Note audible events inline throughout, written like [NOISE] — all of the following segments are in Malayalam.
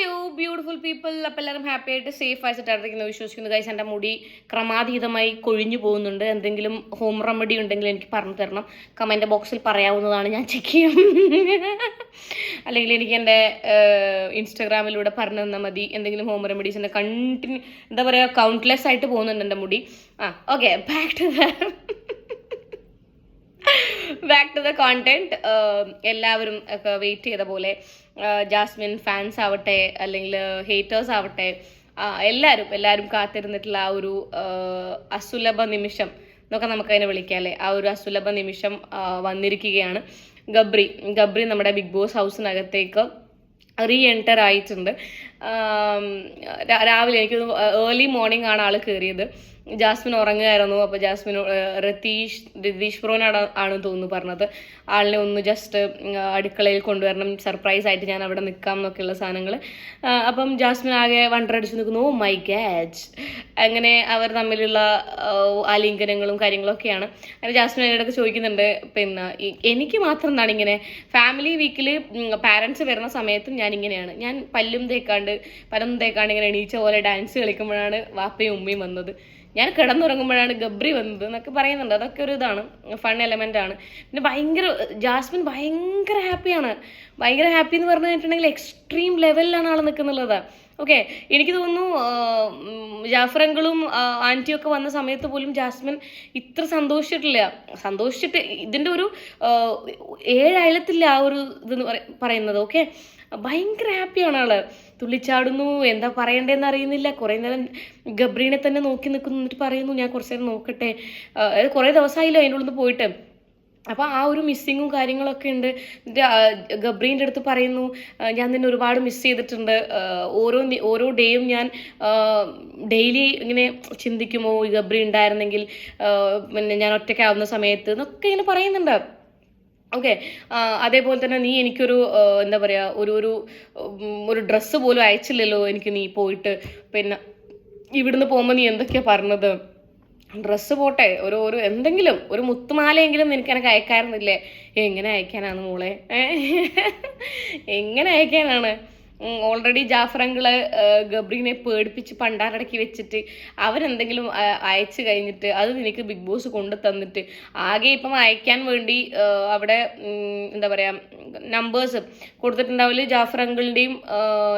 ഹലോ ബ്യൂട്ടിഫുൾ പീപ്പിൾ അപ്പോൾ എല്ലാവരും ഹാപ്പി ആയിട്ട് സേഫ് ആയിട്ടായിരിക്കുന്നു വിശ്വസിക്കുന്നു. കഴിച്ച് എന്റെ മുടി ക്രമാതീതമായി കൊഴിഞ്ഞു പോകുന്നുണ്ട്. എന്തെങ്കിലും ഹോം റെമഡി ഉണ്ടെങ്കിൽ എനിക്ക് പറഞ്ഞു തരണം. കമന്റ് ബോക്സിൽ പറയാവുന്നതാണ് ഞാൻ ചെക്ക് ചെയ്യും. [LAUGHS] അല്ലെങ്കിൽ എനിക്ക് എന്റെ ഇൻസ്റ്റാഗ്രാമിലൂടെ പറഞ്ഞു തന്നാൽ മതി. എന്തെങ്കിലും ഹോം റെമഡീസ് എന്റെ കണ്ടിന്യൂ എന്താ പറയുക കൗണ്ട്ലെസ് ആയിട്ട് പോകുന്നുണ്ട് എന്റെ മുടി. ആ okay back to the back to the content എല്ലാവരും ഒക്കെ വെയിറ്റ് ചെയ്ത പോലെ ജാസ്മിൻ ഫാൻസ് ആവട്ടെ അല്ലെങ്കിൽ ഹേറ്റേഴ്സ് ആവട്ടെ എല്ലാവരും എല്ലാവരും കാത്തിരുന്നിട്ടുള്ള ആ ഒരു ആഹ് അസുലഭ നിമിഷം എന്നൊക്കെ നമുക്ക് അതിനെ വിളിക്കാം അല്ലേ? ആ ഒരു അസുലഭ നിമിഷം വന്നിരിക്കുകയാണ്. ഗബ്രി ഗബ്രി നമ്മുടെ ബിഗ് ബോസ് ഹൗസിനകത്തേക്ക് റീ എന്റർ ആയിട്ടുണ്ട്. രാവിലെ എനിക്ക് ഏർലി മോർണിംഗ് ആണ് ആൾ കയറിയത് ജാസ്മിൻ ഉറങ്ങുകയായിരുന്നു. അപ്പോൾ ജാസ്മിൻ രതീഷ് രതീഷ് ബ്രോനാണ് ആണ് തോന്നുന്നു പറഞ്ഞത്. ആളിനെ ഒന്ന് ജസ്റ്റ് അടുക്കളയിൽ കൊണ്ടുവരണം. സർപ്രൈസ് ആയിട്ട് ഞാൻ അവിടെ നിൽക്കാം എന്നൊക്കെയുള്ള സാധനങ്ങൾ അപ്പം ജാസ്മിൻ ആകെ വണ്ടറടിച്ച് നിൽക്കുന്നു ഓ മൈ ഗാജ് അങ്ങനെ അവർ തമ്മിലുള്ള ആലിംഗനങ്ങളും കാര്യങ്ങളൊക്കെയാണ്. അങ്ങനെ ജാസ്മിൻ അതിനിടയ്ക്ക് ചോദിക്കുന്നുണ്ട് പിന്നെ എനിക്ക് മാത്രം എന്താണ് ഇങ്ങനെ? ഫാമിലി വീക്കിൽ പാരൻസ് വരുന്ന സമയത്തും ഞാൻ ഇങ്ങനെയാണ്. ഞാൻ പല്ലും തേക്കാണ്ട് പലതും തേക്കാണ്ട് ഇങ്ങനെ എണീച്ച പോലെ ഡാൻസ് കളിക്കുമ്പോഴാണ് വാപ്പയും ഉമ്മയും വന്നത്. ഞാൻ കിടന്നുറങ്ങുമ്പോഴാണ് ഗബ്രി വന്നത് എന്നൊക്കെ പറയുന്നുണ്ട്. അതൊക്കെ ഒരു ഇതാണ് ഫൺ എലമെന്റ് ആണ്. പിന്നെ ഭയങ്കര ജാസ്മിൻ ഭയങ്കര ഹാപ്പിയാണ് ഭയങ്കര ഹാപ്പി എന്ന് പറഞ്ഞു കഴിഞ്ഞിട്ടുണ്ടെങ്കിൽ എക്സ്ട്രീം ലെവലിലാണ് ആൾ നിൽക്കുന്നുള്ളത് ഓക്കെ എനിക്ക് തോന്നുന്നു ജാഫറങ്കളും ഒക്കെ വന്ന സമയത്ത് പോലും ജാസ്മിൻ ഇത്ര സന്തോഷിച്ചിട്ടില്ല. സന്തോഷിച്ചിട്ട് ഇതിന്റെ ഒരു ഏഴയലത്തില്ല ആ ഒരു ഇതെന്ന് പറ- പറയുന്നത് ഓക്കെ ഭയങ്കര ഹാപ്പിയാണ് ആൾ. തുള്ളിച്ചാടുന്നു എന്താ പറയണ്ടേന്ന് അറിയുന്നില്ല. കുറേ നേരം ഗബ്രീനെ തന്നെ നോക്കി നിൽക്കുന്നു എന്നിട്ട് പറയുന്നു ഞാൻ കുറച്ച് നേരം നോക്കട്ടെ. കുറേ ദിവസമായില്ലോ അതിന്റെ ഉള്ളിൽ നിന്ന് പോയിട്ട്. അപ്പോൾ ആ ഒരു മിസ്സിങ്ങും കാര്യങ്ങളൊക്കെ ഉണ്ട്. ഗബ്രീന്റെ അടുത്ത് പറയുന്നു ഞാൻ നിന്നെ ഒരുപാട് മിസ് ചെയ്തിട്ടുണ്ട്. ഓരോ ഓരോ ഡേയും ഞാൻ ഡെയിലി ഇങ്ങനെ ചിന്തിക്കുമോ? ഈ ഗബ്രി ഉണ്ടായിരുന്നെങ്കിൽ പിന്നെ ഞാൻ ഒറ്റയ്ക്കാവുന്ന സമയത്ത് എന്നൊക്കെ ഇങ്ങനെ പറയുന്നുണ്ട്. ഓക്കെ അതേപോലെ തന്നെ നീ എനിക്കൊരു എന്താ പറയുക ഒരു ഒരു ഒരു ഡ്രസ്സ് പോലും അയച്ചില്ലല്ലോ. എനിക്ക് നീ പോയിട്ട് പിന്നെ ഇവിടുന്ന് പോകുമ്പോൾ നീ എന്തൊക്കെയാണ് പറഞ്ഞത്? ഡ്രസ്സ് പോട്ടെ ഒരു ഒരു എന്തെങ്കിലും ഒരു മുത്തുമാലയെങ്കിലും നിനക്ക് എനിക്ക് അയക്കാറുന്നില്ലേ എങ്ങനെ അയക്കാനാണ് മോളെ? എങ്ങനെ അയക്കാനാണ്? ഓൾറെഡി ജാഫറങ്കിൾ ഗബ്രീനെ പേടിപ്പിച്ച് പണ്ടാരടക്കി വെച്ചിട്ട് അവരെന്തെങ്കിലും അയച്ചു കഴിഞ്ഞിട്ട് അത് നിനക്ക് ബിഗ് ബോസ് കൊണ്ടു തന്നിട്ട് ആകെ ഇപ്പം അയക്കാൻ വേണ്ടി അവിടെ എന്താ പറയാ നമ്പേഴ്സ് കൊടുത്തിട്ടുണ്ടാവില്ല ജാഫർ അങ്കിളിന്റെയും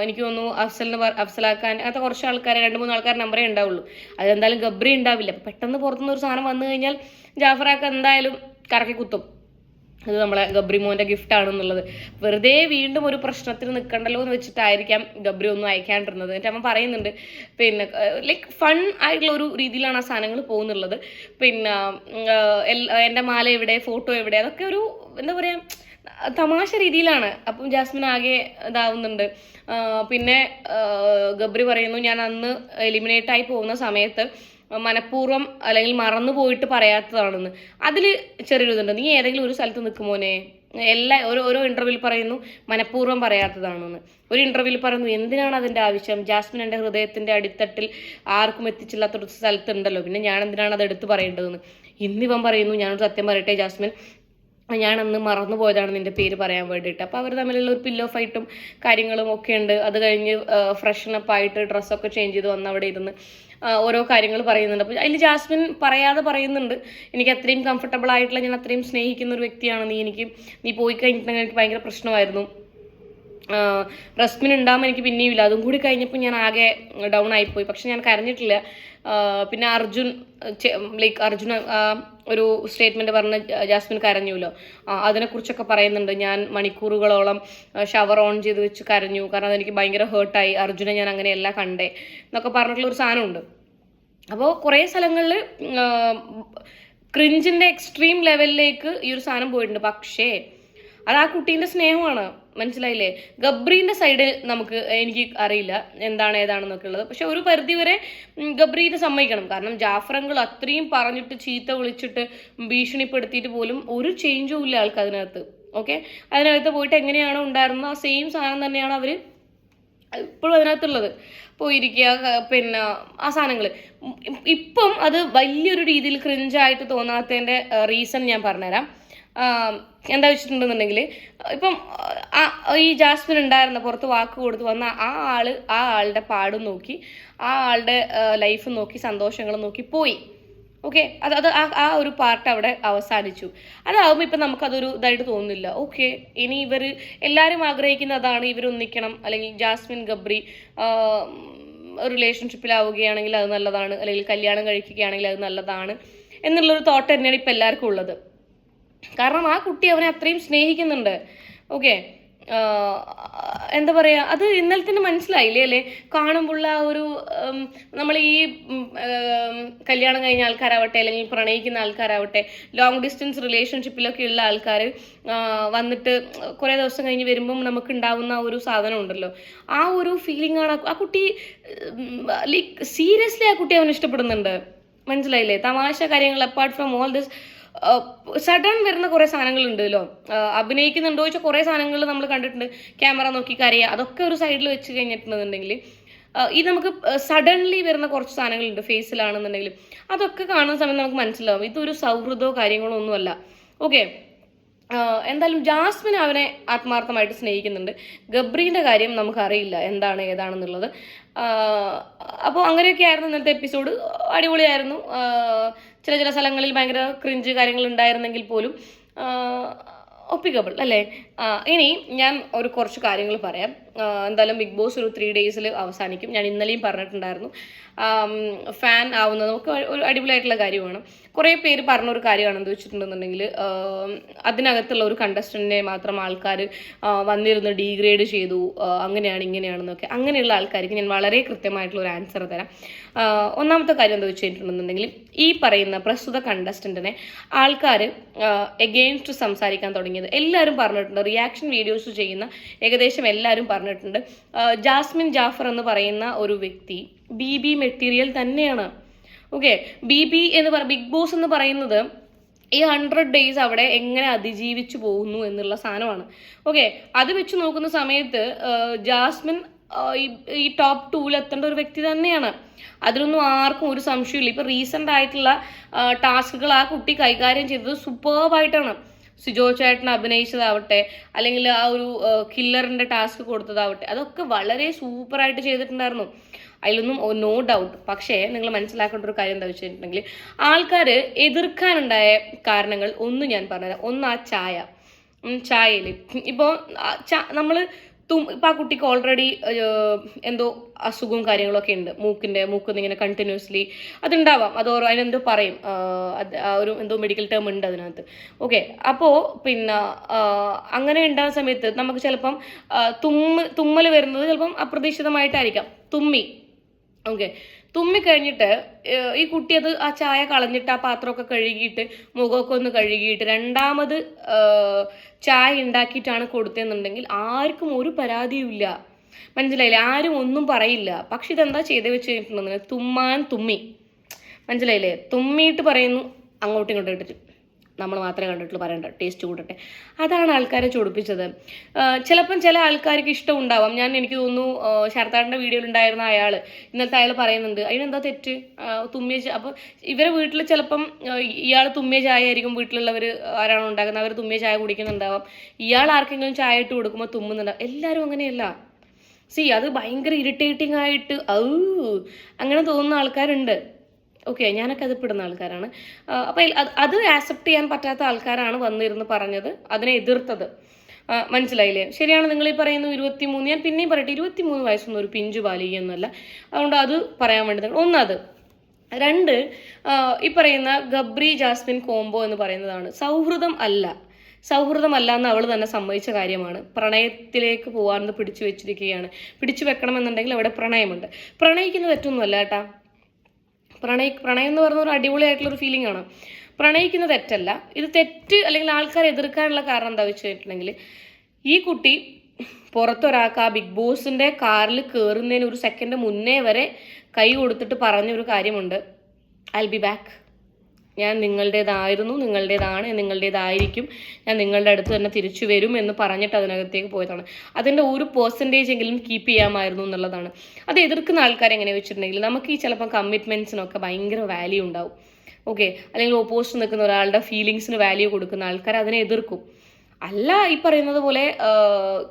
എനിക്ക് തോന്നുന്നു അഫ്സലിന് അഫ്സലാക്കാൻ അങ്ങനത്തെ കുറച്ച് ആൾക്കാരെ രണ്ട് മൂന്ന് ആൾക്കാർ നമ്പറേ ഉണ്ടാവുള്ളൂ. അതെന്തായാലും ഗബ്രി ഉണ്ടാവില്ല. പെട്ടെന്ന് പുറത്തുനിന്ന് ഒരു സാധനം വന്നു കഴിഞ്ഞാൽ ജാഫറാക്ക് എന്തായാലും കറക്കി കുത്തും. അത് നമ്മളെ ഗബ്രി മോന്റെ ഗിഫ്റ്റ് ആണെന്നുള്ളത്. വെറുതെ വീണ്ടും ഒരു പ്രശ്നത്തിന് നിൽക്കണ്ടല്ലോ എന്ന് വെച്ചിട്ടായിരിക്കാം ഗബ്രി ഒന്നും അയക്കാണ്ടിരുന്നത്. എന്നിട്ട് അമ്മ പറയുന്നുണ്ട് പിന്നെ ലൈക്ക് ഫൺ ആയിട്ടുള്ള ഒരു രീതിയിലാണ് ആ സാധനങ്ങൾ പോകുന്നുള്ളത്. പിന്നെ എന്റെ മാല എവിടെ ഫോട്ടോ എവിടെ അതൊക്കെ ഒരു എന്താ പറയുക തമാശ രീതിയിലാണ്. അപ്പം ജാസ്മിൻ ആകെ ഇതാവുന്നുണ്ട്. പിന്നെ ഗബ്രി പറയുന്നു ഞാൻ അന്ന് എലിമിനേറ്റ് ആയി പോകുന്ന സമയത്ത് മനഃപൂർവം അല്ലെങ്കിൽ മറന്നു പോയിട്ട് പറയാത്തതാണെന്ന്. അതിൽ ചെറിയൊരു ഇതുണ്ട്. നീ ഏതെങ്കിലും ഒരു സ്ഥലത്ത് നിൽക്കുമോനെ എല്ലാ ഓരോ ഓരോ ഇന്റർവ്യൂവിൽ പറയുന്നു മനഃപൂർവം പറയാത്തതാണെന്ന്. ഒരു ഇന്റർവ്യൂവിൽ പറയുന്നു എന്തിനാണ് അതിന്റെ ആവശ്യം? ജാസ്മിൻ എന്റെ ഹൃദയത്തിന്റെ അടിത്തട്ടിൽ ആർക്കും എത്തിച്ചില്ലാത്തൊരു സ്ഥലത്തുണ്ടല്ലോ. പിന്നെ ഞാൻ എന്തിനാണ് അത് എടുത്തു പറയേണ്ടതെന്ന്? ഇന്നിവൻ പറയുന്നു ഞാനൊരു സത്യം പറയട്ടെ ജാസ്മിൻ. ഞാൻ അന്ന് മറന്നു പോയതാണ് നിന്റെ പേര് പറയാൻ വേണ്ടിയിട്ട്. അപ്പോൾ അവർ തമ്മിലുള്ള ഒരു പില്ലോ ഫൈറ്റും കാര്യങ്ങളും ഒക്കെ ഉണ്ട്. അത് കഴിഞ്ഞ് ഫ്രഷനപ്പ് ആയിട്ട് ഡ്രസ്സൊക്കെ ചേഞ്ച് ചെയ്ത് വന്ന് അവിടെ ഇരുന്ന് ഓരോ കാര്യങ്ങൾ പറയുന്നുണ്ട്. അപ്പോൾ അതിൽ ജാസ്മിൻ പറയാതെ പറയുന്നുണ്ട് എനിക്ക് അത്രയും കംഫർട്ടബിൾ ആയിട്ടുള്ള ഞാൻ അത്രയും സ്നേഹിക്കുന്ന ഒരു വ്യക്തിയാണ് നീ. എനിക്ക് നീ പോയി കഴിഞ്ഞിട്ടുണ്ടെങ്കിൽ എനിക്ക് ഭയങ്കര പ്രശ്നമായിരുന്നു. റസ്മിൻ ഉണ്ടാകുമ്പോൾ എനിക്ക് പിന്നെയും ഇല്ല. അതും കൂടി കഴിഞ്ഞപ്പോൾ ഞാൻ ആകെ ഡൗൺ ആയിപ്പോയി. പക്ഷെ ഞാൻ കരഞ്ഞിട്ടില്ല. പിന്നെ അർജുൻ ലൈക്ക് അർജുൻ ഒരു സ്റ്റേറ്റ്മെന്റ് പറഞ്ഞ ജാസ്മിൻ കരഞ്ഞുല്ലോ അതിനെക്കുറിച്ചൊക്കെ പറയുന്നുണ്ട്. ഞാൻ മണിക്കൂറുകളോളം ഷവർ ഓൺ ചെയ്ത് വെച്ച് കരഞ്ഞു. കാരണം അതെനിക്ക് ഭയങ്കര ഹേർട്ടായി അർജുനെ ഞാൻ അങ്ങനെയല്ല കണ്ടേ. എന്നൊക്കെ പറഞ്ഞിട്ടുള്ള ഒരു സാധനമുണ്ട്. അപ്പോൾ കുറേ സ്ഥലങ്ങളിൽ ക്രിഞ്ചിന്റെ എക്സ്ട്രീം ലെവലിലേക്ക് ഈ ഒരു സാധനം പോയിട്ടുണ്ട്. പക്ഷേ അത് ആ കുട്ടീന്റെ സ്നേഹമാണ്. മനസ്സിലായില്ലേ? ഗബ്രീന്റെ സൈഡ് നമുക്ക് എനിക്ക് അറിയില്ല എന്താണ് ഏതാണെന്നൊക്കെ ഉള്ളത്. പക്ഷെ ഒരു പരിധി വരെ ഗബ്രീനെ സമ്മതിക്കണം. കാരണം ജാഫറങ്ങൾ അത്രയും പറഞ്ഞിട്ട് ചീത്ത വിളിച്ചിട്ട് ഭീഷണിപ്പെടുത്തിയിട്ട് പോലും ഒരു ചേഞ്ചും ഇല്ല ആൾക്ക് അതിനകത്ത് ഓക്കെ അതിനകത്ത് പോയിട്ട് എങ്ങനെയാണോ ഉണ്ടായിരുന്നത്. ആ സെയിം സാധനം തന്നെയാണ് അവർ ഇപ്പോഴും അതിനകത്തുള്ളത്. പോയിരിക്കുക പിന്നെ ആ സാധനങ്ങൾ ഇപ്പം അത് വലിയൊരു രീതിയിൽ ക്രിഞ്ചായിട്ട് തോന്നാത്തതിന്റെ റീസൺ ഞാൻ പറഞ്ഞുതരാം. എന്താ വെച്ചിട്ടുണ്ടെന്നുണ്ടെങ്കിൽ ഇപ്പം ഈ ജാസ്മിൻ ഉണ്ടായിരുന്ന പുറത്ത് വാക്ക് കൊടുത്ത് വന്ന ആ ആൾ ആ ആളുടെ പാടും നോക്കി ആ ആളുടെ ലൈഫ് നോക്കി സന്തോഷങ്ങൾ നോക്കി പോയി. ഓക്കെ അത് അത് ആ ആ ഒരു പാർട്ട് അവിടെ അവസാനിച്ചു. അതാവുമ്പോൾ ഇപ്പം നമുക്കതൊരു ഇതായിട്ട് തോന്നുന്നില്ല. ഓക്കെ ഇനി ഇവർ എല്ലാവരും ആഗ്രഹിക്കുന്ന അതാണ് ഇവർ ഒന്നിക്കണം. അല്ലെങ്കിൽ ജാസ്മിൻ ഗബ്രി റിലേഷൻഷിപ്പിലാവുകയാണെങ്കിൽ അത് നല്ലതാണ്. അല്ലെങ്കിൽ കല്യാണം കഴിക്കുകയാണെങ്കിൽ അത് നല്ലതാണ് എന്നുള്ളൊരു തോട്ട് തന്നെയാണ് ഇപ്പം എല്ലാവർക്കും ഉള്ളത്. കാരണം ആ കുട്ടി അവനെ അത്രയും സ്നേഹിക്കുന്നുണ്ട്. ഓക്കെ എന്താ പറയുക അത് ഇന്നലെ തന്നെ മനസ്സിലായില്ലേ അല്ലേ? കാണുമ്പോൾ ആ ഒരു നമ്മൾ ഈ കല്യാണം കഴിഞ്ഞ ആൾക്കാരാവട്ടെ അല്ലെങ്കിൽ പ്രണയിക്കുന്ന ആൾക്കാരാവട്ടെ ലോങ് ഡിസ്റ്റൻസ് റിലേഷൻഷിപ്പിലൊക്കെ ഉള്ള ആൾക്കാർ വന്നിട്ട് കുറേ ദിവസം കഴിഞ്ഞ് വരുമ്പം നമുക്ക് ഉണ്ടാവുന്ന ഒരു സാധനം ഉണ്ടല്ലോ. ആ ഒരു ഫീലിംഗ് ആണ് ആ കുട്ടി ലൈക്ക് സീരിയസ്ലി ആ കുട്ടി അവൻ ഇഷ്ടപ്പെടുന്നുണ്ട്. മനസ്സിലായില്ലേ? തമാശ കാര്യങ്ങൾ apart from all this sudden വരുന്ന കുറേ സാധനങ്ങളുണ്ടല്ലോ. അഭിനയിക്കുന്നുണ്ടോ വെച്ചാൽ കുറേ സാധനങ്ങൾ നമ്മൾ കണ്ടിട്ടുണ്ട്. ക്യാമറ നോക്കി കരയുക അതൊക്കെ ഒരു സൈഡിൽ വെച്ച് കഴിഞ്ഞിട്ടുണ്ടെന്നുണ്ടെങ്കിൽ ഈ നമുക്ക് സഡൻലി വരുന്ന കുറച്ച് സാധനങ്ങളുണ്ട് ഫേസിലാണെന്നുണ്ടെങ്കിലും. അതൊക്കെ കാണുന്ന സമയം നമുക്ക് മനസ്സിലാവും. ഇതൊരു സൗഹൃദമോ കാര്യങ്ങളോ ഒന്നുമല്ല. ഓക്കെ. എന്തായാലും ജാസ്മിൻ അവനെ ആത്മാർത്ഥമായിട്ട് സ്നേഹിക്കുന്നുണ്ട്. ഗബ്രീന്റെ കാര്യം നമുക്കറിയില്ല എന്താണ് ഏതാണെന്നുള്ളത്. അപ്പോൾ അങ്ങനെയൊക്കെ ആയിരുന്നു ഇന്നത്തെ എപ്പിസോഡ്. അടിപൊളിയായിരുന്നു. ചില ചില സ്ഥലങ്ങളിൽ ഭയങ്കര ക്രിഞ്ച് കാര്യങ്ങൾ ഉണ്ടായിരുന്നെങ്കിൽ പോലും ഒപ്പിക്കബിൾ അല്ലേ? ഇനി ഞാൻ ഒരു കുറച്ച് കാര്യങ്ങൾ പറയാം. എന്തായാലും ബിഗ് ബോസ് ഒരു ത്രീ ഡേയ്സിൽ അവസാനിക്കും. ഞാൻ ഇന്നലെയും പറഞ്ഞിട്ടുണ്ടായിരുന്നു. ഫാൻ ആവുന്നത് നമുക്ക് ഒരു അടിപൊളിയായിട്ടുള്ള കാര്യമാണ്. കുറേ പേര് പറഞ്ഞ ഒരു കാര്യമാണ് വെച്ചിട്ടുണ്ടെന്നുണ്ടെങ്കിൽ അതിനകത്തുള്ള ഒരു കണ്ടസ്റ്റന്റിനെ മാത്രം ആൾക്കാർ വന്നിരുന്ന് ഡീഗ്രേഡ് ചെയ്തു അങ്ങനെയാണ് ഇങ്ങനെയാണെന്നൊക്കെ. അങ്ങനെയുള്ള ആൾക്കാർക്ക് ഞാൻ വളരെ കൃത്യമായിട്ടുള്ള ഒരു ആൻസർ തരാം. ഒന്നാമത്തെ കാര്യം എന്താ വെച്ചിട്ടുണ്ടെന്നുണ്ടെങ്കിൽ ഈ പറയുന്ന പ്രസ്തുത കണ്ടസ്റ്റന്റിനെ ആൾക്കാർ എഗെയിൻസ്റ്റ് സംസാരിക്കാൻ തുടങ്ങിയത്. എല്ലാവരും പറഞ്ഞിട്ടുണ്ട് റിയാക്ഷൻ വീഡിയോസ് ചെയ്യുന്ന ഏകദേശം എല്ലാവരും പറഞ്ഞിട്ടുണ്ട്. ജാസ്മിൻ ജാഫർ എന്ന് പറയുന്ന ഒരു വ്യക്തി ബി ബി മെറ്റീരിയൽ തന്നെയാണ്. ഓക്കെ ബി ബി എന്ന് പറ ബിഗ് ബോസ് എന്ന് പറയുന്നത് ഈ ഹൺഡ്രഡ് ഡേയ്സ് അവിടെ എങ്ങനെ അതിജീവിച്ചു പോകുന്നു എന്നുള്ള സാധനമാണ്. ഓക്കെ അത് വെച്ച് നോക്കുന്ന സമയത്ത് ജാസ്മിൻ ഈ- ടോപ്പ് ടൂവിൽ എത്തേണ്ട ഒരു വ്യക്തി തന്നെയാണ്. അതിലൊന്നും ആർക്കും ഒരു സംശയമില്ല ഇപ്പം റീസെന്റ് ആയിട്ടുള്ള ടാസ്കുകൾ ആ കുട്ടി കൈകാര്യം ചെയ്തത് സൂപ്പർബായിട്ടാണ് സിജോ ചേട്ടൻ അഭിനയിച്ചതാവട്ടെ അല്ലെങ്കിൽ ആ ഒരു കില്ലറിന്റെ ടാസ്ക് കൊടുത്തതാവട്ടെ അതൊക്കെ വളരെ സൂപ്പറായിട്ട് ചെയ്തിട്ടുണ്ടായിരുന്നു. അതിലൊന്നും നോ ഡൗട്ട് പക്ഷേ നിങ്ങൾ മനസ്സിലാക്കേണ്ട ഒരു കാര്യം എന്താ വെച്ചിട്ടുണ്ടെങ്കിൽ ആൾക്കാർ എതിർക്കാനുണ്ടായ കാരണങ്ങൾ ഒന്ന് ഞാൻ പറഞ്ഞുതരാം ഒന്ന് ആ ചായ. ചായയിൽ ഇപ്പോൾ നമ്മൾ തും ഇപ്പം ആ കുട്ടിക്ക് ഓൾറെഡി എന്തോ അസുഖവും കാര്യങ്ങളൊക്കെ ഉണ്ട്. മൂക്കിന്റെ മൂക്കിൽ ഇങ്ങനെ കണ്ടിന്യൂസ്ലി അതുണ്ടാവാം. അത് ഓരോ അതിനെന്തോ പറയും. ഒരു എന്തോ മെഡിക്കൽ ടേം ഉണ്ട് അതിനകത്ത്. ഓക്കെ അപ്പോൾ പിന്നെ അങ്ങനെ ഉണ്ടാകുന്ന സമയത്ത് നമുക്ക് ചിലപ്പം തുമ്മ് തുമ്മൽ വരുന്നത് ചിലപ്പം അപ്രതീക്ഷിതമായിട്ടായിരിക്കാം. തുമ്മി. ഓക്കെ തുമ്മി കഴിഞ്ഞിട്ട് ഈ കുട്ടി അത് ആ ചായ കളഞ്ഞിട്ട് ആ പാത്രമൊക്കെ കഴുകിയിട്ട് മുഖമൊക്കെ ഒന്ന് കഴുകിയിട്ട് രണ്ടാമത് ചായ ഉണ്ടാക്കിയിട്ടാണ് കൊടുത്തതെന്നുണ്ടെങ്കിൽ ആർക്കും ഒരു പരാതിയുമില്ല മനസ്സിലായില്ല? ആരും ഒന്നും പറയില്ല. പക്ഷെ ഇതെന്താ ചെയ്ത് വെച്ച് കഴിഞ്ഞിട്ടുണ്ടെങ്കിൽ തുമ്മാൻ തുമ്മി. മനസ്സിലായില്ലേ? തുമ്മിയിട്ട് പറയുന്നു അങ്ങോട്ടും ഇങ്ങോട്ടും ഇട്ടിട്ട്. നമ്മൾ മാത്രമേ കണ്ടിട്ടുള്ളൂ പറയണ്ട ടേസ്റ്റ് കൂടട്ടെ. അതാണ് ആൾക്കാരെ ചൊടിപ്പിച്ചത്. ചിലപ്പം ചില ആൾക്കാർക്ക് ഇഷ്ടം ഉണ്ടാവാം. ഞാൻ എനിക്ക് തോന്നുന്നു ശരത്താടിന്റെ വീഡിയോയിൽ ഉണ്ടായിരുന്ന അയാൾ ഇന്നത്തെ അയാൾ പറയുന്നുണ്ട് അതിനെന്താ തെറ്റ്? തുമ്മിയ അപ്പോൾ ഇവരെ വീട്ടിൽ ചിലപ്പം ഇയാൾ തുമ്മിയ ചായ ആയിരിക്കും വീട്ടിലുള്ളവർ ആരാണോ ഉണ്ടാക്കുന്നത് അവർ തുമ്മിയ ചായ കുടിക്കുന്നുണ്ടാവാം. ഇയാൾ ആർക്കെങ്കിലും ചായ ഇട്ട് കൊടുക്കുമ്പോൾ തുമ്മുന്നുണ്ടാവും എല്ലാവരും അങ്ങനെയല്ല. സി അത് ഭയങ്കര ഇറിറ്റേറ്റിംഗ് ആയിട്ട് ഔ അങ്ങനെ തോന്നുന്ന ആൾക്കാരുണ്ട്. ഓക്കെ ഞാനൊക്കെ അത് പെടുന്ന ആൾക്കാരാണ്. അപ്പോൾ അത് ആക്സെപ്റ്റ് ചെയ്യാൻ പറ്റാത്ത ആൾക്കാരാണ് വന്നിരുന്ന് പറഞ്ഞത് അതിനെ എതിർത്തത്. മനസ്സിലായില്ലേ? ശരിയാണ് നിങ്ങൾ ഈ പറയുന്നു ഇരുപത്തി മൂന്ന് ഞാൻ പിന്നെയും പറയട്ടെ ഇരുപത്തി മൂന്ന് വയസ്സൊന്നും ഒരു പിഞ്ചു ബാലികയൊന്നുമല്ല അതുകൊണ്ട് അത് പറയാൻ വേണ്ടി ഒന്നത്. രണ്ട് ഈ പറയുന്ന ഗബ്രി ജാസ്മിൻ കോംബോ എന്ന് പറയുന്നതാണ്. സൗഹൃദം അല്ല. സൗഹൃദമല്ല എന്ന് അവൾ തന്നെ സമ്മതിച്ച കാര്യമാണ്. പ്രണയത്തിലേക്ക് പോകാമെന്ന് പിടിച്ചു വെച്ചിരിക്കുകയാണ്. പിടിച്ചു വെക്കണമെന്നുണ്ടെങ്കിൽ അവിടെ പ്രണയമുണ്ട്. പ്രണയിക്കുന്ന തെറ്റൊന്നുമല്ല കേട്ടാ പ്രണയ പ്രണയം എന്ന് പറഞ്ഞ ഒരു അടിപൊളിയായിട്ടുള്ള ഒരു ഫീലിംഗ് ആണ്. പ്രണയിക്കുന്ന തെറ്റല്ല. ഇത് തെറ്റ് അല്ലെങ്കിൽ ആൾക്കാർ എതിർക്കാനുള്ള കാരണം എന്താ വെച്ച് കഴിഞ്ഞിട്ടുണ്ടെങ്കിൽ ഈ കുട്ടി പുറത്തൊരാൾക്ക് ആ ബിഗ് ബോസിന്റെ കാറിൽ കയറുന്നതിന് ഒരു സെക്കൻഡ് മുന്നേ വരെ കൈ കൊടുത്തിട്ട് പറഞ്ഞൊരു കാര്യമുണ്ട്. ഐ ബി ബാക്ക് ഞാൻ നിങ്ങളുടേതായിരുന്നു നിങ്ങളുടേതാണ് നിങ്ങളുടേതായിരിക്കും. ഞാൻ നിങ്ങളുടെ അടുത്ത് തന്നെ തിരിച്ചു വരും എന്ന് പറഞ്ഞിട്ട് അതിനകത്തേക്ക് പോയതാണ്. അതിന്റെ ഒരു പേഴ്സന്റേജ് എങ്കിലും കീപ്പ് ചെയ്യാമായിരുന്നു എന്നുള്ളതാണ്. അത് എതിർക്കുന്ന ആൾക്കാരെ എങ്ങനെ വെച്ചിട്ടുണ്ടെങ്കിൽ നമുക്ക് ഈ ചിലപ്പോൾ കമ്മിറ്റ്മെന്റ്സിനൊക്കെ ഭയങ്കര വാല്യൂ ഉണ്ടാവും. ഓക്കെ അല്ലെങ്കിൽ ഓപ്പോസിറ്റ് നിൽക്കുന്ന ഒരാളുടെ ഫീലിങ്സിന് വാല്യൂ കൊടുക്കുന്ന ആൾക്കാർ അതിനെ എതിർക്കും. അല്ല ഈ പറയുന്നത് പോലെ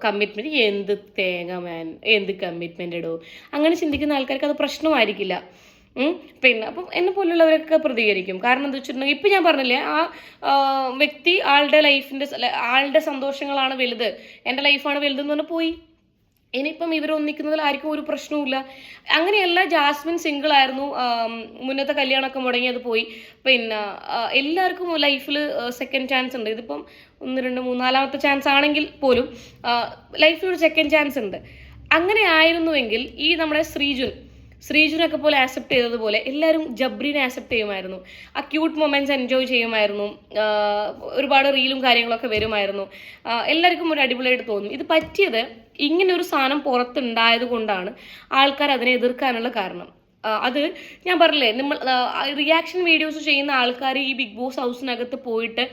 കമ്മിറ്റ്മെന്റ് എന്ത് തേങ്ങ മാൻ എന്ത് കമ്മിറ്റ്മെന്റ് ഇടോ അങ്ങനെ ചിന്തിക്കുന്ന ആൾക്കാർക്ക് അത് പ്രശ്നമായിരിക്കില്ല. പിന്നെ അപ്പം എന്നെ പോലുള്ളവരൊക്കെ പ്രതികരിക്കും. കാരണം എന്താ വെച്ചിട്ടുണ്ടെങ്കിൽ ഇപ്പം ഞാൻ പറഞ്ഞില്ലേ ആ വ്യക്തി ആളുടെ ലൈഫിന്റെ ആളുടെ സന്തോഷങ്ങളാണ് വലുത്. എന്റെ ലൈഫാണ് വലുതെന്ന് പറഞ്ഞാൽ പോയി. ഇനിയിപ്പം ഇവർ ഒന്നിക്കുന്നതിൽ ആർക്കും ഒരു പ്രശ്നവുമില്ല. അങ്ങനെയല്ല ജാസ്മിൻ സിംഗിൾ ആയിരുന്നു മുന്നത്തെ കല്യാണമൊക്കെ മുടങ്ങിയത് പോയി. പിന്നെ എല്ലാവർക്കും ലൈഫിൽ സെക്കൻഡ് ചാൻസ് ഉണ്ട്. ഇതിപ്പം ഒന്ന് രണ്ട് മൂന്നാലാമത്തെ ചാൻസ് ആണെങ്കിൽ പോലും ലൈഫിൽ ഒരു സെക്കൻഡ് ചാൻസ് ഉണ്ട്. അങ്ങനെ ആയിരുന്നുവെങ്കിൽ ഈ നമ്മുടെ ശ്രീജുൻ ശ്രീജുനൊക്കെ പോലെ ആക്സെപ്റ്റ് ചെയ്തതുപോലെ എല്ലാവരും ജബ്രീനെ ആക്സെപ്റ്റ് ചെയ്യുമായിരുന്നു. ആ ക്യൂട്ട് മൊമെന്റ്സ് എൻജോയ് ചെയ്യുമായിരുന്നു. ഒരുപാട് റീലും കാര്യങ്ങളൊക്കെ വരുമായിരുന്നു. എല്ലാവർക്കും ഒരു അടിപൊളിയായിട്ട് തോന്നും. ഇത് പറ്റിയത് ഇങ്ങനെ ഒരു സാധനം പുറത്തുണ്ടായത് കൊണ്ടാണ് ആൾക്കാർ അതിനെ എതിർക്കാനുള്ള കാരണം. അത് ഞാൻ പറഞ്ഞില്ലേ നമ്മൾ റിയാക്ഷൻ വീഡിയോസ് ചെയ്യുന്ന ആൾക്കാർ ഈ ബിഗ് ബോസ് ഹൗസിനകത്ത് പോയിട്ട്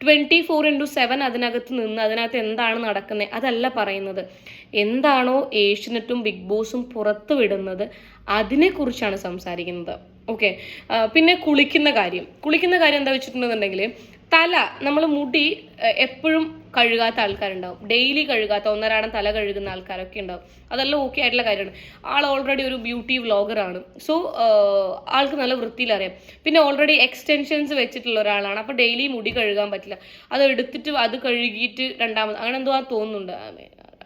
ട്വന്റി ഫോർ ഇന്റു സെവൻ അതിനകത്ത് നിന്ന് അതിനകത്ത് എന്താണ് നടക്കുന്നത് അതല്ല പറയുന്നത്. എന്താണോ ഏഷ്യനെറ്റും ബിഗ് ബോസും പുറത്തു വിടുന്നത് അതിനെക്കുറിച്ചാണ് സംസാരിക്കുന്നത്. ഓക്കെ പിന്നെ കുളിക്കുന്ന കാര്യം. കുളിക്കുന്ന കാര്യം എന്താ വെച്ചിട്ടുണ്ടെന്നുണ്ടെങ്കിൽ തല നമ്മൾ മുടി എപ്പോഴും കഴുകാത്ത ആൾക്കാരുണ്ടാവും. ഡെയിലി കഴുകാത്ത ഒന്നരാടം തല കഴുകുന്ന ആൾക്കാരൊക്കെ ഉണ്ടാവും. അതെല്ലാം ഓക്കെ ആയിട്ടുള്ള കാര്യമാണ്. ആൾ ഓൾറെഡി ഒരു ബ്യൂട്ടി വ്ളോഗറാണ് സോ ആൾക്ക് നല്ല വൃത്തിയിൽ അറിയാം. പിന്നെ ഓൾറെഡി എക്സ്റ്റെൻഷൻസ് വെച്ചിട്ടുള്ള ഒരാളാണ്. അപ്പോൾ ഡെയിലി മുടി കഴുകാൻ പറ്റില്ല. അത് എടുത്തിട്ട് അത് കഴുകിയിട്ട് രണ്ടാമത് അങ്ങനെ എന്തോ ആ തോന്നുന്നുണ്ട്.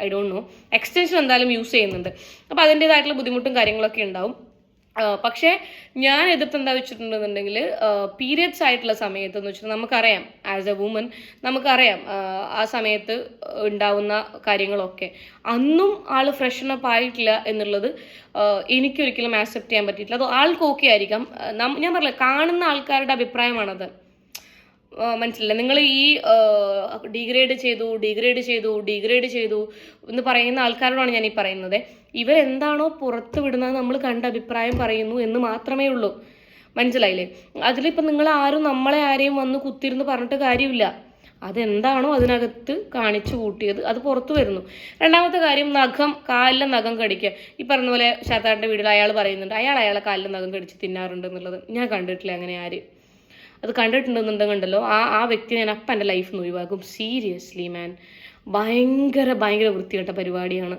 ഐ ഡോണ്ട് നോ എക്സ്റ്റൻഷൻ എന്തായാലും യൂസ് ചെയ്യുന്നുണ്ട്. അപ്പോൾ അതിന്റെതായിട്ടുള്ള ബുദ്ധിമുട്ടും കാര്യങ്ങളൊക്കെ ഉണ്ടാവും. പക്ഷേ ഞാൻ എതിർത്ത് എന്താ വെച്ചിട്ടുണ്ടെന്നുണ്ടെങ്കിൽ പീരിയഡ്സ് ആയിട്ടുള്ള സമയത്ത് എന്ന് വെച്ചാൽ നമുക്കറിയാം ആസ് എ വുമൻ നമുക്കറിയാം ആ, സമയത്ത് ഉണ്ടാവുന്ന കാര്യങ്ങളൊക്കെ. അന്നും ആൾ ഫ്രഷനപ്പ് ആയിട്ടില്ല എന്നുള്ളത് എനിക്കൊരിക്കലും ആക്സെപ്റ്റ് ചെയ്യാൻ പറ്റിയിട്ടില്ല. അത് ആൾക്ക് ഓക്കെ ആയിരിക്കാം. ഞാൻ പറഞ്ഞില്ല കാണുന്ന ആൾക്കാരുടെ അഭിപ്രായമാണത്. മനസ്സിലായില്ല? നിങ്ങൾ ഈ ഡിഗ്രേഡ് ചെയ്തു ഡിഗ്രേഡ് ചെയ്തു ഡിഗ്രേഡ് ചെയ്തു എന്ന് പറയുന്ന ആൾക്കാരോടാണ് ഞാൻ ഈ പറയുന്നത്. ഇവരെന്താണോ പുറത്ത് വിടുന്നത് നമ്മൾ കണ്ട അഭിപ്രായം പറയുന്നു എന്ന് മാത്രമേ ഉള്ളൂ. മനസ്സിലായില്ലേ? അതിലിപ്പോൾ നിങ്ങൾ ആരും നമ്മളെ ആരെയും വന്ന് കുത്തിരുന്ന് പറഞ്ഞിട്ട് കാര്യമില്ല. അതെന്താണോ അതിനകത്ത് കാണിച്ചു കൂട്ടിയത് അത് പുറത്തു വരുന്നു. രണ്ടാമത്തെ കാര്യം നഖം കാലിലെ നഖം കടിക്കുക. ഈ പറഞ്ഞ പോലെ ശാത്താറിന്റെ വീട്ടിൽ അയാൾ പറയുന്നുണ്ട് അയാൾ അയാളെ കാലിലെ നഖം കടിച്ച് തിന്നാറുണ്ട് എന്നുള്ളത്. ഞാൻ കണ്ടിട്ടില്ല അങ്ങനെ ആര്. അത് കണ്ടിട്ടുണ്ടെന്നുണ്ടെങ്കിലോ ആ ആ വ്യക്തി ഞാൻ അപ്പം എന്റെ ലൈഫിൽ നിന്ന് ഒഴിവാക്കും. സീരിയസ്ലി മാൻ ഭയങ്കര ഭയങ്കര വൃത്തികെട്ട പരിപാടിയാണ്.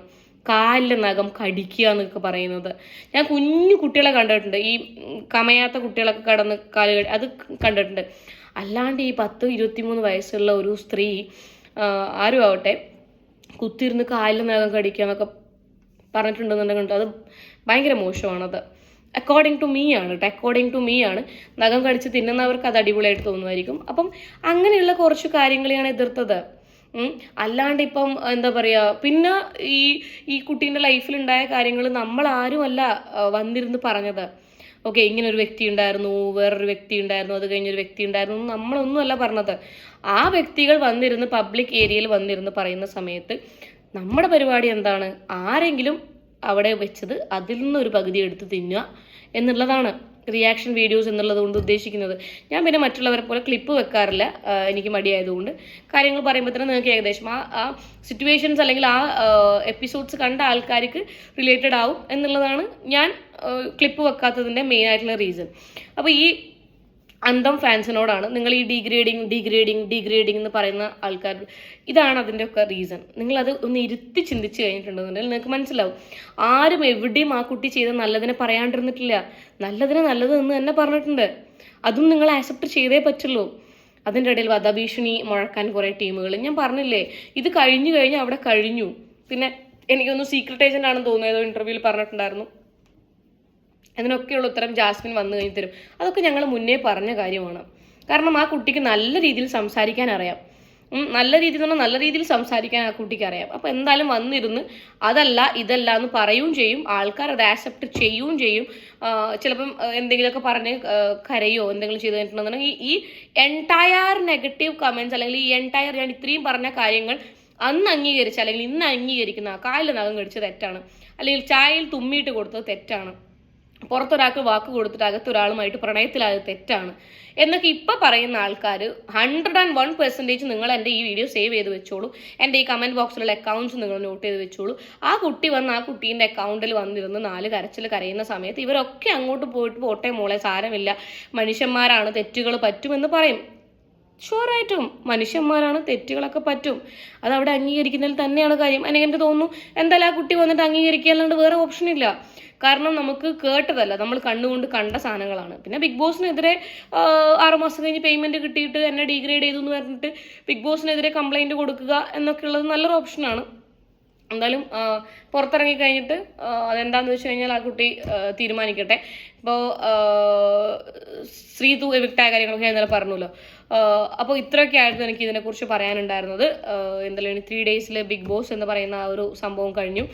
കാലിലെ നഖം കടിക്കുക എന്നൊക്കെ പറയുന്നത്. ഞാൻ കുഞ്ഞു കുട്ടികളെ കണ്ടിട്ടുണ്ട്. ഈ കമയാത്ത കുട്ടികളൊക്കെ കടന്ന് കാൽ അത് കണ്ടിട്ടുണ്ട്. അല്ലാണ്ട് ഈ പത്ത് ഇരുപത്തിമൂന്ന് വയസ്സുള്ള ഒരു സ്ത്രീ ആരും ആവട്ടെ കുത്തിരുന്ന് കാലിലെ നഖം കടിക്കുക എന്നൊക്കെ പറഞ്ഞിട്ടുണ്ടെന്നുണ്ടെങ്കിൽ അത് ഭയങ്കര മോശമാണത്. അക്കോർഡിംഗ് ടു മീ ആണ് കേട്ടോ അക്കോർഡിംഗ് ടു മീ ആണ്. നഖം കടിച്ച് തിന്നുന്നവർക്ക് അത് അടിപൊളിയായിട്ട് തോന്നുമായിരിക്കും. അപ്പം അങ്ങനെയുള്ള കുറച്ച് കാര്യങ്ങളെയാണ് എതിർത്തത്. അല്ലാണ്ട് ഇപ്പം എന്താ പറയുക പിന്നെ ഈ ഈ കുട്ടീന്റെ ലൈഫിലുണ്ടായ കാര്യങ്ങൾ നമ്മൾ ആരുമല്ല വന്നിരുന്ന് പറഞ്ഞത്. ഓക്കെ ഇങ്ങനെ ഒരു വ്യക്തി ഉണ്ടായിരുന്നു വേറൊരു വ്യക്തി ഉണ്ടായിരുന്നു അത് കഴിഞ്ഞൊരു വ്യക്തി ഉണ്ടായിരുന്നു നമ്മളൊന്നുമല്ല പറഞ്ഞത്. ആ വ്യക്തികൾ വന്നിരുന്ന് പബ്ലിക് ഏരിയയിൽ വന്നിരുന്ന് പറയുന്ന സമയത്ത് നമ്മുടെ പരിപാടി എന്താണ്? ആരെങ്കിലും അവിടെ വെച്ചത് അതിൽ നിന്നൊരു പകുതി എടുത്ത് തിന്നുക എന്നുള്ളതാണ് റിയാക്ഷൻ വീഡിയോസ് എന്നുള്ളത് കൊണ്ട് ഉദ്ദേശിക്കുന്നത്. ഞാൻ പിന്നെ മറ്റുള്ളവരെ പോലെ ക്ലിപ്പ് വെക്കാറില്ല. എനിക്ക് മടിയായതുകൊണ്ട്. കാര്യങ്ങൾ പറയുമ്പോൾ തന്നെ നിങ്ങൾക്ക് ഏകദേശം ആ ആ സിറ്റുവേഷൻസ് അല്ലെങ്കിൽ ആ എപ്പിസോഡ്സ് കണ്ട ആൾക്കാർക്ക് റിലേറ്റഡ് ആവും എന്നുള്ളതാണ് ഞാൻ ക്ലിപ്പ് വെക്കാത്തതിന്റെ മെയിൻ ആയിട്ടുള്ള റീസൺ അപ്പോൾ ഈ അന്തം ഫാൻസിനോടാണ് നിങ്ങൾ ഈ ഡീഗ്രേഡിങ് ഡീഗ്രേഡിങ് ഡീഗ്രേഡിങ് എന്ന് പറയുന്ന ആൾക്കാർ. ഇതാണ് അതിന്റെ ഒക്കെ റീസൺ നിങ്ങളത് ഒന്ന് ഇരുത്തി ചിന്തിച്ച് കഴിഞ്ഞിട്ടുണ്ടെന്നുണ്ടെങ്കിൽ നിങ്ങൾക്ക് മനസ്സിലാവും. ആരും എവിടെയും ആ കുട്ടി ചെയ്ത നല്ലതിനെ പറയാണ്ടിരുന്നിട്ടില്ല. നല്ലതിനെ നല്ലത് എന്ന് തന്നെ പറഞ്ഞിട്ടുണ്ട്. അതും നിങ്ങൾ ആക്സെപ്റ്റ് ചെയ്തേ പറ്റുള്ളൂ. അതിന്റെ ഇടയിൽ വധഭീഷണി മുഴക്കാൻ കുറേ ടീമുകൾ. ഞാൻ പറഞ്ഞില്ലേ ഇത് കഴിഞ്ഞു കഴിഞ്ഞാൽ അവിടെ കഴിഞ്ഞു. പിന്നെ എനിക്കൊന്ന് സീക്രട്ട് ഏജന്റ് ആണെന്ന് തോന്നുന്നു. ഏതോ ഇന്റർവ്യൂവിൽ പറഞ്ഞിട്ടുണ്ടായിരുന്നു. അതിനൊക്കെയുള്ള ഉത്തരം ജാസ്മിൻ വന്നു കഴിഞ്ഞ് തരും. അതൊക്കെ ഞങ്ങൾ മുന്നേ പറഞ്ഞ കാര്യമാണ്. കാരണം ആ കുട്ടിക്ക് നല്ല രീതിയിൽ സംസാരിക്കാൻ അറിയാം. നല്ല രീതിയിൽ പറഞ്ഞാൽ നല്ല രീതിയിൽ സംസാരിക്കാൻ ആ കുട്ടിക്ക് അറിയാം. അപ്പോൾ എന്തായാലും വന്നിരുന്ന് അതല്ല ഇതല്ല എന്ന് പറയുകയും ചെയ്യും. ആൾക്കാർ അത് ആക്സെപ്റ്റ് ചെയ്യുകയും ചെയ്യും. ചിലപ്പം എന്തെങ്കിലുമൊക്കെ പറഞ്ഞ് കരയോ എന്തെങ്കിലും ചെയ്ത് കഴിഞ്ഞിട്ടുണ്ടെന്നുണ്ടെങ്കിൽ ഈ എന്റയർ നെഗറ്റീവ് കമൻസ് അല്ലെങ്കിൽ ഈ എന്റയർ ഞാൻ ഇത്രയും പറഞ്ഞ കാര്യങ്ങൾ അന്ന് അംഗീകരിച്ച അല്ലെങ്കിൽ ഇന്ന് അംഗീകരിക്കുന്ന കാലിൽ നഖം കടിച്ചത് തെറ്റാണ്. അല്ലെങ്കിൽ ചായയിൽ തുമ്മിയിട്ട് കൊടുത്തത് തെറ്റാണ്. പുറത്തൊരാൾക്ക് വാക്ക് കൊടുത്തിട്ട് അകത്തൊരാളുമായിട്ട് പ്രണയത്തിലായത് തെറ്റാണ്. എന്നൊക്കെ ഇപ്പം പറയുന്ന ആൾക്കാർ ഹൺഡ്രഡ് ആൻഡ് വൺ പെർസെന്റേജ് നിങ്ങൾ എന്റെ ഈ വീഡിയോ സേവ് ചെയ്ത് വെച്ചോളൂ. എന്റെ ഈ കമന്റ് ബോക്സിലുള്ള അക്കൗണ്ട്സ് നിങ്ങൾ നോട്ട് ചെയ്ത് വെച്ചോളൂ. ആ കുട്ടി വന്ന് ആ കുട്ടീന്റെ അക്കൗണ്ടിൽ വന്നിരുന്ന് നാല് കരച്ചിൽ കരയുന്ന സമയത്ത് ഇവരൊക്കെ അങ്ങോട്ട് പോയിട്ട് പോട്ടെ മോളെ സാരമില്ല. മനുഷ്യന്മാരാണ് തെറ്റുകൾ പറ്റുമെന്ന് പറയും. ഷുവറായിട്ടും മനുഷ്യന്മാരാണ് തെറ്റുകളൊക്കെ പറ്റും. അത് അവിടെ അംഗീകരിക്കുന്നതിൽ തന്നെയാണ് കാര്യം. അല്ലെങ്കിൽ എനിക്ക് തോന്നുന്നു എന്തായാലും ആ കുട്ടി വന്നിട്ട് അംഗീകരിക്കുക വേറെ ഓപ്ഷൻ ഇല്ല. കാരണം നമുക്ക് കേട്ടതല്ല. നമ്മൾ കണ്ണുകൊണ്ട് കണ്ട സാധനങ്ങളാണ്. പിന്നെ ബിഗ് ബോസിനെതിരെ ആറുമാസം കഴിഞ്ഞ് പേയ്മെന്റ് കിട്ടിയിട്ട് എന്നെ ഡീഗ്രേഡ് ചെയ്തു എന്ന് പറഞ്ഞിട്ട് ബിഗ് ബോസിനെതിരെ കംപ്ലൈന്റ് കൊടുക്കുക എന്നൊക്കെ ഉള്ളത് നല്ലൊരു ഓപ്ഷനാണ് എന്തായാലും പുറത്തിറങ്ങി കഴിഞ്ഞിട്ട് അതെന്താന്ന് വെച്ച് കഴിഞ്ഞാൽ ആ കുട്ടി തീരുമാനിക്കട്ടെ. ഇപ്പോൾ ശ്രീതു എവിക്റ്റായ കാര്യങ്ങളൊക്കെ ഇന്നലെ പറഞ്ഞല്ലോ. അപ്പോൾ ഇത്രയൊക്കെ ആയിരുന്നു എനിക്ക് ഇതിനെക്കുറിച്ച് പറയാനുണ്ടായിരുന്നത്. എന്തായാലും ത്രീ ഡേയ്സിൽ ബിഗ് ബോസ് എന്ന് പറയുന്ന ആ ഒരു സംഭവം കഴിഞ്ഞു.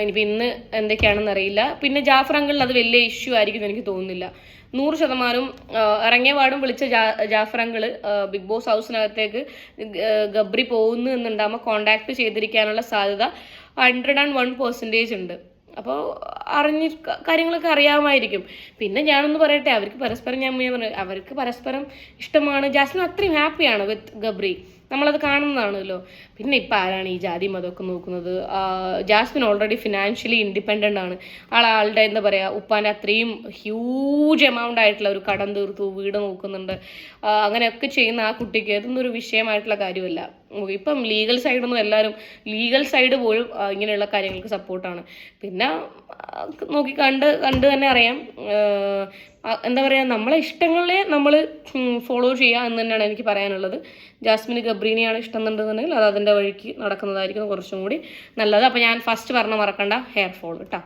ഇനിയിപ്പോൾ ഇന്ന് എന്തൊക്കെയാണെന്ന് അറിയില്ല. പിന്നെ ജാഫർ അങ്കിളിന് അത് വലിയ ഇഷ്യൂ ആയിരിക്കും എനിക്ക് തോന്നുന്നില്ല. നൂറ് ശതമാനം ആ, ഇറങ്ങിയ പാടും വിളിച്ച ജാ ജാഫറങ്ങൾ ബിഗ് ബോസ് ഹൗസിനകത്തേക്ക് ഗബ്രി പോകുന്നു എന്നുണ്ടാകുമ്പോൾ കോണ്ടാക്ട് ചെയ്തിരിക്കാനുള്ള സാധ്യത ഹൺഡ്രഡ് ആൻഡ് വൺ പെർസെന്റേജ് ഉണ്ട്. അപ്പോൾ അറിഞ്ഞ കാര്യങ്ങളൊക്കെ അറിയാമായിരിക്കും. പിന്നെ ഞാനൊന്ന് പറയട്ടെ അവർക്ക് പരസ്പരം ഞാൻ പറഞ്ഞു അവർക്ക് പരസ്പരം ഇഷ്ടമാണ്. ജാസ്മിൻ അത്രയും ഹാപ്പിയാണ് വിത്ത് ഗബ്രി. നമ്മളത് കാണുന്നതാണല്ലോ. പിന്നെ ഇപ്പം ആരാണ് ഈ ജാതി മതമൊക്കെ നോക്കുന്നത്? ജാസ്മിൻ ഓൾറെഡി ഫിനാൻഷ്യലി ഇൻഡിപെൻഡന്റ് ആണ്. ആൾ എന്താ പറയുക ഉപ്പാന്റെ അത്രയും ഹ്യൂജ് എമൗണ്ട് ആയിട്ടുള്ള ഒരു കടം തീർത്തു വീട് നോക്കുന്നുണ്ട്. അങ്ങനെയൊക്കെ ചെയ്യുന്ന ആ കുട്ടിക്ക് അതൊന്നും ഒരു വിഷയമായിട്ടുള്ള കാര്യമല്ല. ഇപ്പം ലീഗൽ സൈഡൊന്നും എല്ലാവരും ലീഗൽ സൈഡ് പോലും ഇങ്ങനെയുള്ള കാര്യങ്ങൾക്ക് സപ്പോർട്ടാണ് പിന്നെ നോക്കി കണ്ട് കണ്ട് തന്നെ അറിയാം. എന്താ പറയുക നമ്മളെ ഇഷ്ടങ്ങളെ നമ്മൾ ഫോളോ ചെയ്യുക എന്ന് തന്നെയാണ് എനിക്ക് പറയാനുള്ളത്. ജാസ്മിന് ഗബ്രീനെയാണ് ഇഷ്ടം എന്നുണ്ടെന്നുണ്ടെങ്കിൽ അത് അതിന്റെ വഴിക്ക് നടക്കുന്നതായിരിക്കും കുറച്ചും കൂടി നല്ലത്. അപ്പോൾ ഞാൻ ഫസ്റ്റ് പറഞ്ഞ മറക്കണ്ട ഹെയർ ഫോൾ കേട്ടോ